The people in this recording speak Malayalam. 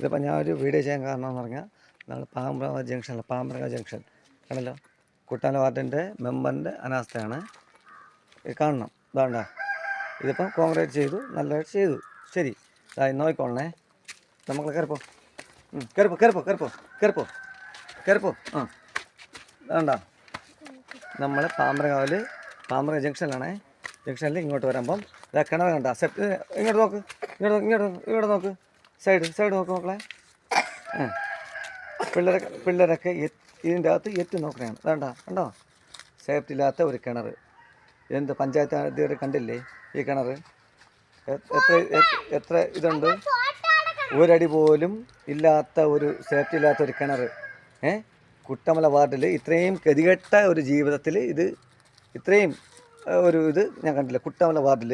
ഇതിപ്പോൾ ഞാൻ ഒരു വീഡിയോ ചെയ്യാൻ കാരണം എന്ന് പറഞ്ഞാൽ നമ്മൾ പാമ്പ്ര ജംഗ്ഷനിൽ പാമ്പ്രക ജംഗ്ഷൻ. കണ്ടല്ലോ? കുട്ടാന വാർഡിന്റെ മെമ്പറിന്റെ അനാസ്ഥയാണ് കാണണം. ഇതാണ്ട. ഇതിപ്പം കോൺക്രീറ്റ് ചെയ്തു നല്ലതായിട്ട് ചെയ്തു. ശരി. ഇതായി നോക്കിക്കോളണേ. നമ്മൾ കയറിപ്പോ. കയറിപ്പോ കയറിപ്പോ കയറിപ്പോ കയറിപ്പോ കയറിപ്പോ. ആ. വേണ്ട നമ്മൾ പാമ്പ്രകാവിൽ പാമ്പ്ര ജംഗ്ഷനിലാണേ. ജംഗ്ഷനിൽ ഇങ്ങോട്ട് വരുമ്പം ഇതാ കിണർ കണ്ട. സെപ്റ്റ് ഇങ്ങോട്ട് നോക്ക് ഇങ്ങോട്ട് നോക്ക്, ഇങ്ങോട്ട് ഇങ്ങോട്ട് നോക്ക്. സൈഡ് സൈഡ് നോക്ക് മക്കളെ. പിള്ളേരൊക്കെ പിള്ളേരൊക്കെ ഇതിന്റെ അകത്ത് എത്തി നോക്കണയാണ്. വേണ്ട കണ്ടോ? സേഫ്റ്റി ഇല്ലാത്ത ഒരു കിണർ എന്ത് പഞ്ചായത്ത് അധികൃതർ കണ്ടില്ലേ? ഈ കിണർ എത്ര എത്ര ഇതുണ്ട്? ഒരടി പോലും ഇല്ലാത്ത ഒരു സേഫ്റ്റി ഇല്ലാത്ത ഒരു കിണർ ഏ? കുട്ടമല വാർഡിൽ ഇത്രയും ഗതികെട്ട ഒരു ജീവിതത്തിൽ ഇത് ഇത്രയും ഒരു ഇത് ഞാൻ കണ്ടില്ല. കുട്ടമല വാർഡിൽ